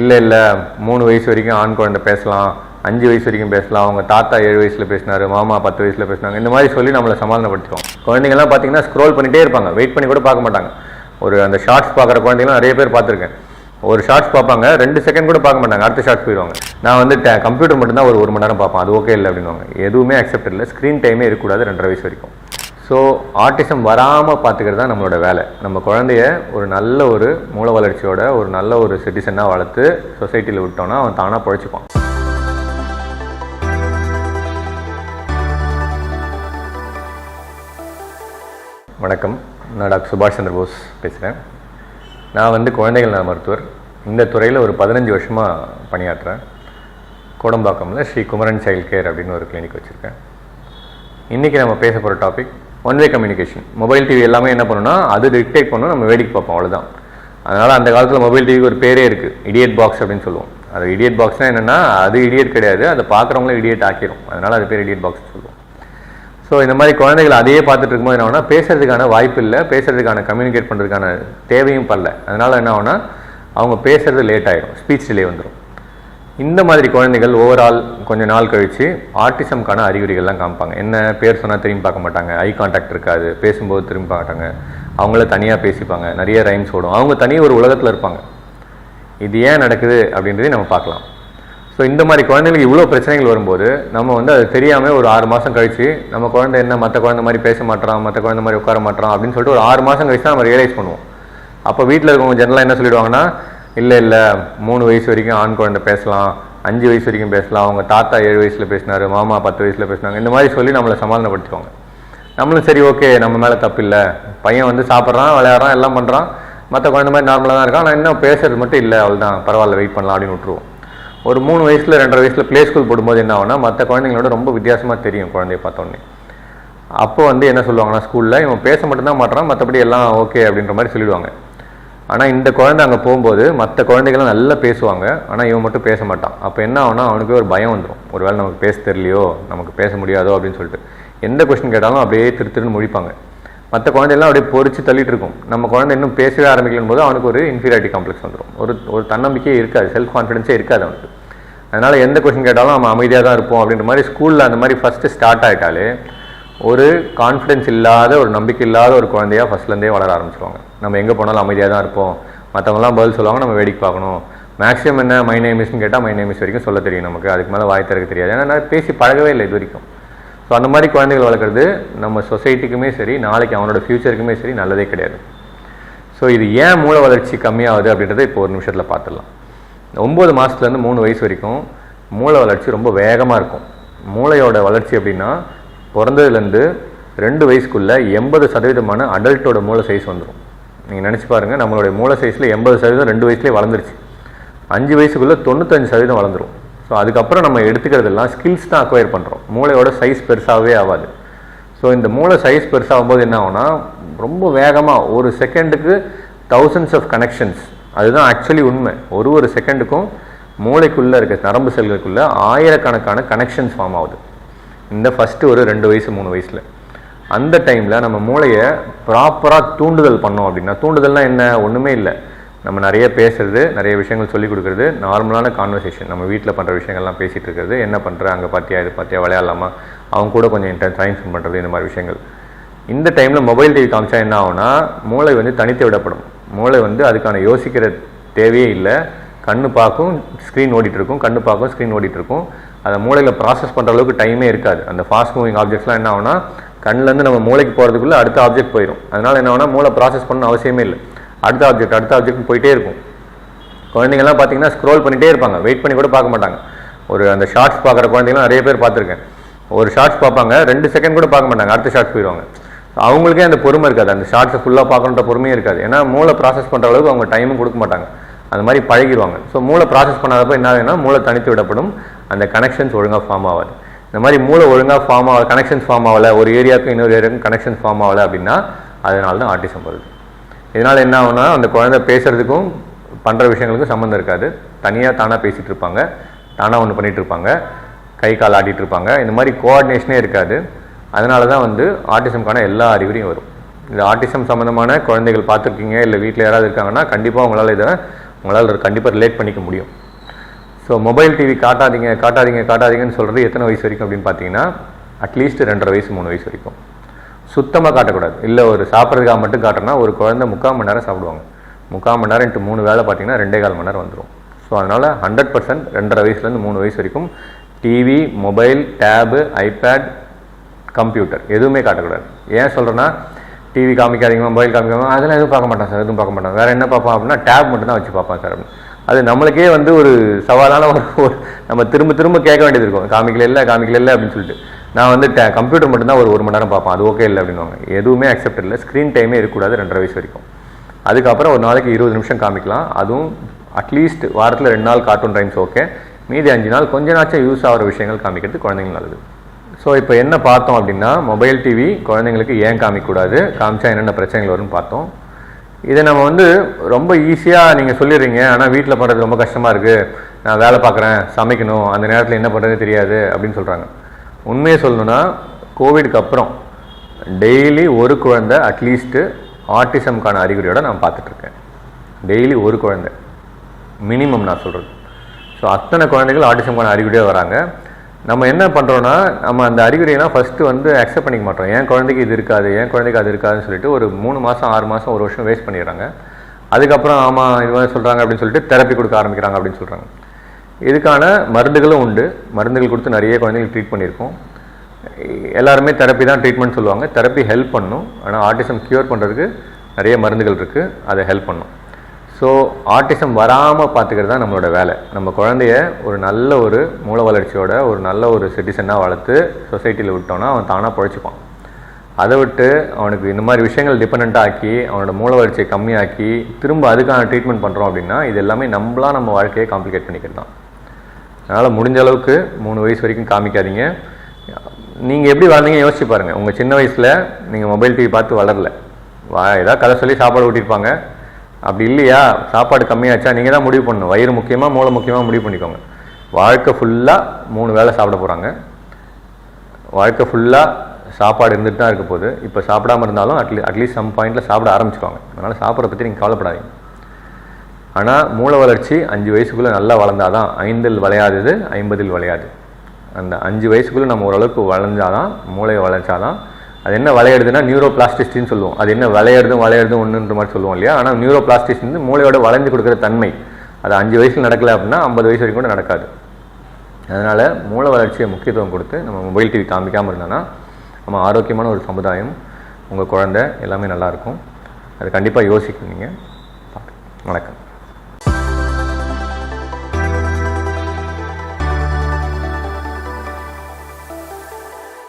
இல்லை இல்லை. மூணு வயசு வரைக்கும் ஆண் குழந்தை பேசலாம். அஞ்சு வயசு வரைக்கும் பேசலாம். அவங்க தாத்தா ஏழு வயசில் பேசினார் மாமா பத்து வயசில் பேசினாங்க. இந்த மாதிரி சொல்லி நம்மளை சமாதானப்படுத்துவோம் குழந்தைங்கலாம் பார்த்தீங்கன்னா ஸ்க்ரோல் பண்ணிகிட்டே இருப்பாங்க. வெயிட் பண்ணி கூட பார்க்க மாட்டாங்க. ஒரு அந்த ஷார்ட்ஸ் பார்க்குற குழந்தைங்களாம் நிறைய பேர் பார்த்துருக்கேன். ஒரு ஷார்ட்ஸ் பார்ப்பாங்க ரெண்டு செகண்ட் கூட பார்க்க மாட்டாங்க. அடுத்த ஷார்ட்ஸ் போயிடுவாங்க நான் வந்து கம்ப்யூட்டர் மட்டும்தான் ஒரு ஒரு மணி நேரம் பார்ப்பேன். அது ஓகே இல்லை அப்படின்னுவாங்க. எதுவுமே அக்செப்ட் இல்லை. ஸ்க்ரீன் டைமே இருக்கக்கூடாது ரெண்டரை வயசு வரைக்கும். ஸோ ஆட்டிசம் வராமல் பார்த்துக்கிறது தான் நம்மளோட வேலை. நம்ம குழந்தைய ஒரு நல்ல ஒரு மூல வளர்ச்சியோட ஒரு நல்ல ஒரு சிட்டிசனாக வளர்த்து சொசைட்டியில் விட்டோம்னா அவன் தானாக பழச்சிப்பான். வணக்கம். நான் டாக்டர் சுபாஷ் சந்திர போஸ் பேசுகிறேன் நான் வந்து குழந்தைகள் நல மருத்துவர். இந்த துறையில் ஒரு பதினஞ்சு வருஷமாக பணியாற்றுறேன். கோடம்பாக்கமில் ஸ்ரீ குமரன் சைல்ட் கேர் அப்படின்னு ஒரு கிளினிக் வச்சுருக்கேன். இன்றைக்கி நம்ம பேச போகிற topic one way communication mobile TV எல்லாமே என்ன பண்ணுன்னா அது டிக்டேட் பண்ணும் நம்ம வேடிக்கை பார்ப்போம் அவ்வளோதான் அதனால் அந்த காலத்தில் மொபைல் டிவிக்கு ஒரு பேரே இருக்குது இடியட் பாக்ஸ் அப்படின்னு சொல்லுவோம். அது இடியட் பாக்ஸ்னால் என்னென்னா அது இடியட் கிடையாது. அதை பார்க்குறவங்களும் இடியட் ஆக்கிரும். அதனால் அது பேர் இடியட் பாக்ஸ் சொல்லுவோம். ஸோ இந்த மாதிரி குழந்தைகள் அதையே பார்த்துட்டு இருக்கும்போது என்ன ஆகுனா பேசுறதுக்கான வாய்ப்பு இல்லை. பேசுறதுக்கான கம்யூனிகேட் பண்ணுறதுக்கான தேவையும் படல. அதனால் என்ன ஆகுனா அவங்க பேசுறது லேட் ஆகிடும் ஸ்பீச் டிலே வந்துடும் இந்த மாதிரி குழந்தைகள் ஓவரால் கொஞ்ச நாள் கழித்து ஆட்டிசம்க்கான அறிகுறிகள்லாம் காமிப்பாங்க. என்ன பேர் சொன்னால் திரும்பி பார்க்க மாட்டாங்க. ஐ கான்டாக்ட் இருக்காது. பேசும்போது திரும்பி பார்க்க மாட்டாங்க. அவங்கள தனியாக பேசிப்பாங்க. நிறைய ரைம்ஸ் ஓடும். அவங்க தனியாக ஒரு உலகத்தில் இருப்பாங்க. இது ஏன் நடக்குது அப்படின்றதையும் நம்ம பார்க்கலாம். ஸோ இந்த மாதிரி குழந்தைகளுக்கு இவ்வளோ பிரச்சனைகள் வரும்போது நம்ம வந்து அது தெரியாமல் ஒரு ஆறு மாதம் கழிச்சு நம்ம குழந்தை என்ன மற்ற குழந்தை மாதிரி பேச மாட்டான் மற்ற குழந்தை மாதிரி உட்கார மாட்டான் அப்படின்னு சொல்லிட்டு ஒரு ஆறு மாதம் கழிச்சு தான் நம்ம ரியலைஸ் பண்ணுவோம். அப்போ வீட்டில் இருக்கவங்க ஜென்ரலாக என்ன சொல்லிடுவாங்கன்னா இல்லை இல்லை. மூணு வயசு வரைக்கும் ஆண் குழந்தை பேசலாம். அஞ்சு வயசு வரைக்கும் பேசலாம். அவங்க தாத்தா ஏழு வயசில் பேசினார் மாமா பத்து வயசில் பேசினாங்க. இந்த மாதிரி சொல்லி நம்மளை சமாதானப்படுத்துவாங்க நம்மளும் சரி ஓகே நம்ம மேலே தப்பு இல்லை. பையன் வந்து சாப்பிட்றான் விளையாடுறான் எல்லாம் பண்ணுறான் மற்ற குழந்தை மாதிரி நார்மலாக தான் இருக்கான். ஆனால் இன்னும் பேசுறது மட்டும் இல்லை அவள் தான் பரவாயில்ல வெயிட் பண்ணலாம் அப்படின்னு விட்டுருவோம். ஒரு மூணு வயசில் ரெண்டரை வயசில் ப்ளே ஸ்கூல் போடும்போது என்ன ஆகும்னா மற்ற குழந்தைங்களோட ரொம்ப வித்தியாசமாக தெரியும் குழந்தைய பார்த்தோன்னே அப்போ வந்து என்ன சொல்லுவாங்கன்னா ஸ்கூலில் இவன் பேச மட்டும்தான் மாட்டுறான் மற்றபடி எல்லாம் ஓகே அப்படின்ற மாதிரி சொல்லிடுவாங்க. ஆனால் இந்த குழந்தை அங்கே போகும்போது மற்ற குழந்தைகள்லாம் நல்லா பேசுவாங்க. ஆனால் இவன் மட்டும் பேச மாட்டான். அப்போ என்ன ஆகுனா அவனுக்கு ஒரு பயம் வந்துடும் ஒரு வேளை நமக்கு பேச தெரியலையோ நமக்கு பேச முடியாதோ அப்படின்னு சொல்லிட்டு. எந்த கொஸ்டின் கேட்டாலும் அப்படியே திரு திருன்னு முடிப்பாங்க மற்ற குழந்தையெல்லாம் அப்படியே பொறிச்சு தள்ளிட்டு இருக்கும். நம்ம குழந்தை இன்னும் பேசவே ஆரம்பிக்கலும் போது அவனுக்கு ஒரு இன்ஃபீரியாரிட்டி காம்ப்ளெக்ஸ் வந்துடும் ஒரு ஒரு தன்னம்பிக்கையே இருக்காது. செல்ஃப் கான்ஃபிடென்ஸே இருக்காது அவனுக்கு. அதனால் எந்த கொஸ்டின் கேட்டாலும் நம்ம அமைதியாக தான் இருப்போம் அப்படின்ற மாதிரி ஸ்கூலில் அந்த மாதிரி ஃபஸ்ட்டு ஸ்டார்ட் ஆகிட்டாலே ஒரு கான்ஃபிடென்ஸ் இல்லாத ஒரு நம்பிக்கை இல்லாத ஒரு குழந்தையாக ஃபஸ்ட்லேருந்தே வளர ஆரம்பிச்சிருவாங்க. நம்ம எங்கே போனாலும் அமைதியாக தான் இருப்போம். மற்றவங்களாம் பதில் சொல்லுவாங்க நம்ம வேடிக்கை பார்க்கணும். மேக்ஸிமம் என்ன மை நேமிஸ்னு கேட்டால் மை நேமிஸ் வரைக்கும் சொல்ல தெரியும் நமக்கு. அதுக்கு மேலே வாய் திறக்க தெரியாது. ஏன்னா நான் பேசி பழகவே இல்லை இது வரைக்கும் ஸோ அந்த மாதிரி குழந்தைகள் வளர்க்குறது நம்ம சொசைட்டிக்குமே சரி நாளைக்கு அவனோட ஃப்யூச்சருக்குமே சரி நல்லதே கிடையாது. ஸோ இது ஏன் மூளை வளர்ச்சி கம்மியாகுது அப்படின்றத இப்போ ஒரு நிமிஷத்தில் பார்த்துடலாம். ஒம்பது மாதத்துலேருந்து மூணு வயசு வரைக்கும் மூளை வளர்ச்சி ரொம்ப வேகமாக இருக்கும். மூளையோட வளர்ச்சி அப்படின்னா பிறந்ததுலேருந்து ரெண்டு வயசுக்குள்ளே எண்பது சதவீதமான அடல்ட்டோட மூளை சைஸ் வந்துடும் நீங்கள் நினச்சி பாருங்கள் நம்மளுடைய மூளை சைஸில் எண்பது சதவீதம் ரெண்டு வயசுலேயே வளர்ந்துருச்சு. அஞ்சு வயசுக்குள்ளே தொண்ணூத்தஞ்சு சதவீதம் வளர்ந்துடும் ஸோ அதுக்கப்புறம் நம்ம எடுத்துக்கிறதெல்லாம் ஸ்கில்ஸ் தான் அக்வயர் பண்ணுறோம் மூளையோட சைஸ் பெருசாகவே ஆகாது. ஸோ இந்த மூளை சைஸ் பெருசாகும் போது என்ன ஆகும்னா ரொம்ப வேகமாக ஒரு செகண்டுக்கு தௌசண்ட்ஸ் ஆஃப் கனெக்ஷன்ஸ் அதுதான் ஆக்சுவலி உண்மை. ஒரு ஒரு செகண்டுக்கும் மூளைக்குள்ளே இருக்க நரம்பு செல்களுக்குள்ளே ஆயிரக்கணக்கான கனெக்ஷன்ஸ் ஃபார்ம் ஆகுது. இந்த ஃபஸ்ட்டு ஒரு ரெண்டு வயசு மூணு வயசில். அந்த டைமில் நம்ம மூளையை ப்ராப்பராக தூண்டுதல் பண்ணோம் அப்படின்னா தூண்டுதல்னால் என்ன? ஒன்றுமே இல்லை. நம்ம நிறைய பேசுறது நிறைய விஷயங்கள் சொல்லிக் கொடுக்குறது நார்மலான கான்வர்சேஷன் நம்ம வீட்டில் பண்ணுற விஷயங்கள்லாம் பேசிகிட்டு இருக்கிறது என்ன பண்ணுற அங்கே பார்த்தியா இது பார்த்தியா விளையாடலாமா? அவங்க கூட கொஞ்சம் டைம் ஸ்பெண்ட் பண்ணுறது இந்த மாதிரி விஷயங்கள். இந்த டைமில் மொபைல் டிவி காமிச்சா என்ன ஆகும்னா மூளை வந்து தனித்து விடப்படும். மூளை வந்து அதுக்கான யோசிக்கிற தேவையே இல்லை. கண்ணு பார்க்கும் ஸ்க்ரீன் ஓடிட்டுருக்கும் கண்ணு பார்க்கும் ஸ்க்ரீன் ஓடிட்டுருக்கும் அதை மூளையில் ப்ராசஸ் பண்ணுற அளவுக்கு டைமே இருக்காது. அந்த ஃபாஸ்ட் மூவிங் ஆப்ஜெக்ட்ஸ்லாம் என்ன ஆகுனா கண்ணிலேருந்து நம்ம மூளைக்கு போகிறதுக்குள்ளே அடுத்த ஆப்ஜெக்ட் போயிடும். அதனால் என்ன வேணால் மூளை ப்ராசஸ் பண்ண அவசியமே இல்லை. அடுத்த ஆப்ஜெக்ட் அடுத்த ஆப்ஜெக்ட் போயிட்டே இருக்கும். குழந்தைங்கலாம் பார்த்தீங்கன்னா ஸ்க்ரோல் பண்ணிகிட்டே இருப்பாங்க. வெயிட் பண்ணி கூட பார்க்க மாட்டாங்க. ஒரு அந்த ஷார்ட்ஸ் பார்க்குற குழந்தைங்களாம் நிறைய பேர் பார்த்துருக்கேன். ஒரு ஷார்ட்ஸ் பார்ப்பாங்க ரெண்டு செகண்ட் கூட பார்க்க மாட்டாங்க. அடுத்த ஷார்ட்ஸ் போயிடுவாங்க. அவங்களுக்கே அந்த பொறுமை இருக்காது. அந்த ஷார்ட்ஸை ஃபுல்லாக பார்க்கணுன்ற பொறுமையே இருக்காது. ஏன்னா மூளை ப்ராசஸ் பண்ணுற அளவுக்கு அவங்க டைமும் கொடுக்க மாட்டாங்க. அந்த மாதிரி பழகிடுவாங்க ஸோ மூளை ப்ராசஸ் பண்ணாதப்போ என்ன ஆகுதுன்னா மூளை தனித்து விடப்படும். அந்த கனெக்ஷன்ஸ் ஒழுங்காக ஃபார்ம் ஆகாது. இந்த மாதிரி மூளை ஒழுங்காக ஃபார்ம் ஆகல கனெக்ஷன் ஃபார்ம் ஆகலை ஒரு ஏரியாவுக்கும் இன்னொரு ஏரியாவுக்கும் கனெக்ஷன் ஃபார்ம் ஆகலை அப்படின்னா அதனால தான் ஆட்டிசம் வருது. இதனால் என்ன ஆகுனா அந்த குழந்தை பேசுகிறதுக்கும் பண்ணுற விஷயங்களுக்கும் சம்மந்தம் இருக்காது. தனியாக தானாக பேசிகிட்டு இருப்பாங்க தானாக ஒன்று பண்ணிகிட்டு இருப்பாங்க கை கால் ஆட்டிகிட்டு இருப்பாங்க. இந்த மாதிரி கோஆர்டினேஷனே இருக்காது. அதனால தான் வந்து ஆட்டிசம்க்கான எல்லா அறிகுறியும் வரும். இந்த ஆட்டிசம் சம்மந்தமான குழந்தைகள் பார்த்துருக்கீங்க இல்லை வீட்டில் யாராவது இருக்காங்கன்னா கண்டிப்பாக உங்களால் இதை உங்களால் கண்டிப்பாக ரிலேட் பண்ணிக்க முடியும். ஸோ மொபைல் டிவி காட்டாதீங்க காட்டாதீங்க காட்டாதீங்கன்னு சொல்கிறது எத்தனை வயசு வரைக்கும் அப்படின்னு பார்த்தீங்கன்னா அட்லீஸ்ட் ரெண்டரை வயசு மூணு வயசு வரைக்கும். சுத்தமாக காட்டக்கூடாது. இல்லை ஒரு சாப்பிட்றதுக்காக மட்டும் காட்டுறனா ஒரு குழந்தை முக்கால் மணி நேரம் சாப்பிடுவாங்க. முக்கால் மணி நேரம் இன்ட்டு மூணு வேலை பார்த்தீங்கன்னா ரெண்டே கால் மணி நேரம் வந்துடும் ஸோ அதனால் ஹண்ட்ரட் பர்சன்ட் ரெண்டரை வயசுலேருந்து மூணு வயசு வரைக்கும் TV mobile tab iPad computer எதுவுமே காட்டக்கூடாது. ஏன் சொல்கிறேன்னா டிவி காமிக்காதீங்க மொபைல் காமிக்காம அதெல்லாம் எதுவும் பார்க்க மாட்டேன் சார் எதுவும் பார்க்க மாட்டேன் வேறு என்ன பார்ப்பான் அப்படின்னா டேப் மட்டும் தான் வச்சு பார்ப்பேன் சார் அப்படின்னு. அது நம்மளுக்கே வந்து ஒரு சவாலான ஒரு நம்ம திரும்ப திரும்ப கேட்க வேண்டியது இருக்கும். காமிக்கல இல்லை காமிக்கல இல்லை அப்படின்னு சொல்லிட்டு. நான் வந்து டே கம்ப்யூட்டர் மட்டும்தான் ஒரு ஒரு மணி நேரம் பார்ப்பேன். அது ஓகே இல்லை அப்படின்னுவாங்க. எதுவுமே அக்செப்ட் இல்லை. ஸ்க்ரீன் டைமே இருக்கக்கூடாது ரெண்டரை வயசு வரைக்கும். அதுக்கப்புறம் ஒரு நாளைக்கு இருபது நிமிஷம் காமிக்கலாம். அதுவும் அட்லீஸ்ட் வாரத்தில் ரெண்டு நாள் கார்ட்டூன் டைம்ஸ் ஓகே மீதி அஞ்சு நாள் கொஞ்ச நாச்சும் யூஸ் ஆகிற விஷயங்கள் காமிக்கிறது குழந்தைங்க நல்லது. ஸோ இப்போ என்ன பார்த்தோம் அப்படின்னா மொபைல் டிவி குழந்தைங்களுக்கு ஏன் காமிக்கக்கூடாது? காமிச்சா என்னென்ன பிரச்சனைகள் வரும்னு பார்த்தோம். இதை நம்ம வந்து ரொம்ப ஈஸியாக நீங்கள் சொல்லிடுறீங்க. ஆனால் வீட்டில் பண்ணுறது ரொம்ப கஷ்டமாக இருக்குது நான் வேலை பார்க்குறேன் சமைக்கணும் அந்த நேரத்தில் என்ன பண்ணுறது தெரியாது அப்படின்னு சொல்கிறாங்க உண்மையை சொல்லணும்னா கோவிடுக்கு அப்புறம் டெய்லி ஒரு குழந்தை அட்லீஸ்ட்டு ஆர்டிசம்க்கான அறிகுறியோடு நான் பார்த்துட்ருக்கேன் டெய்லி ஒரு குழந்தை. மினிமம் நான் சொல்கிறது ஸோ அத்தனை குழந்தைகள் ஆட்டிசம்க்கான அறிகுறியாக வராங்க. நம்ம என்ன பண்ணுறோன்னா நம்ம அந்த அறிகுறியெல்லாம் ஃபஸ்ட்டு வந்து அக்செப்ட் பண்ணிக்க மாட்டோம். என் குழந்தைக்கு இது இருக்காது என் குழந்தைக்கு அது இருக்காதுன்னு சொல்லிட்டு ஒரு மூணு மாதம் ஆறு மாதம் ஒரு வருஷம் வேஸ்ட் பண்ணிடுறாங்க. அதுக்கப்புறம் ஆமாம் இது மாதிரி சொல்கிறாங்க அப்படின்னு சொல்லிட்டு தெரப்பி கொடுக்க ஆரம்பிக்கிறாங்க அப்படின்னு சொல்கிறாங்க இதுக்கான மருந்துகளும் உண்டு. மருந்துகள் கொடுத்து நிறைய குழந்தைகள் ட்ரீட் பண்ணியிருக்கோம். எல்லாருமே தெரப்பி தான் ட்ரீட்மெண்ட் சொல்லுவாங்க. தெரப்பி ஹெல்ப் பண்ணும். ஆனால் ஆர்டிசம் க்யூர் பண்ணுறதுக்கு நிறைய மருந்துகள் இருக்குது அதை ஹெல்ப் பண்ணும். ஸோ ஆட்டிசம் வராமல் பார்த்துக்கிறது தான் நம்மளோட வேலை. நம்ம குழந்தைய ஒரு நல்ல ஒரு மூல வளர்ச்சியோட ஒரு நல்ல ஒரு சிட்டிசனாக வளர்த்து சொசைட்டியில் விட்டோன்னா அவன் தானாக பழச்சிப்பான். அதை விட்டு அவனுக்கு இந்த மாதிரி விஷயங்கள் டிபெண்ட்டாக ஆக்கி அவனோட மூல வளர்ச்சியை கம்மியாக்கி திரும்ப அதுக்கான ட்ரீட்மெண்ட் பண்ணுறோம் அப்படின்னா இது எல்லாமே நம்மளாக நம்ம வாழ்க்கையை காம்ப்ளிகேட் பண்ணிக்கிறது தான். அதனால் முடிஞ்ச அளவுக்கு மூணு வயசு வரைக்கும் காமிக்காதீங்க. நீங்கள் எப்படி வளர்ந்தீங்க யோசிச்சு பாருங்கள் உங்கள் சின்ன வயசில் நீங்கள் மொபைல் டிவி பார்த்து வளரல. வா ஏதாவது கதை சொல்லி சாப்பாடு ஊட்டியிருப்பாங்க. அப்படி இல்லையா? சாப்பாடு கம்மியாச்சா? நீங்கள் தான் முடிவு பண்ணணும். வயிறு முக்கியமாக மூளை முக்கியமாக முடிவு பண்ணிக்கோங்க. வாழ்க்கை ஃபுல்லாக மூணு வேளை சாப்பிட போகிறாங்க வாழ்க்கை ஃபுல்லாக சாப்பாடு இருந்துட்டு தான் இருக்க போகுது. இப்போ சாப்பிடாம இருந்தாலும் அட்லீ அட்லீஸ்ட் சம் பாயிண்டில் சாப்பிட ஆரம்பிச்சிருவாங்க அதனால் சாப்பிட்றத பற்றி நீங்கள் கவலைப்படாதீங்க. ஆனால் மூளை வளர்ச்சி அஞ்சு வயசுக்குள்ளே நல்லா வளர்ந்தாதான் ஐந்தில் விளையாதது ஐம்பதில் விளையாது. அந்த அஞ்சு வயசுக்குள்ளே நம்ம ஓரளவுக்கு வளர்ந்தாதான் மூளையை வளர்ச்சாதான் அது என்ன விளையாடுதுன்னா நியூரோ பிளாஸ்டிசிட்டின்னு சொல்லுவோம். அது என்ன விளையாடுதும் விளையாடுதும் ஒன்றுன்ற மாதிரி சொல்லுவோம் இல்லையா? ஆனால் நியூரோ பிளாஸ்டிசிட்டி வந்து மூளையோட வளைஞ்சு கொடுக்குற தன்மை. அது அஞ்சு வயசில் நடக்கல அப்படின்னா ஐம்பது வயசு வரைக்கும் கூட நடக்காது. அதனால் மூளை வளர்ச்சியை முக்கியத்துவம் கொடுத்து நம்ம மொபைல் டிவி காமிக்காமல் இருந்தோன்னா நம்ம ஆரோக்கியமான ஒரு சமுதாயம் உங்கள் குழந்தை எல்லாமே நல்லாயிருக்கும் அது கண்டிப்பாக யோசிக்கணும் நீங்கள் வணக்கம்.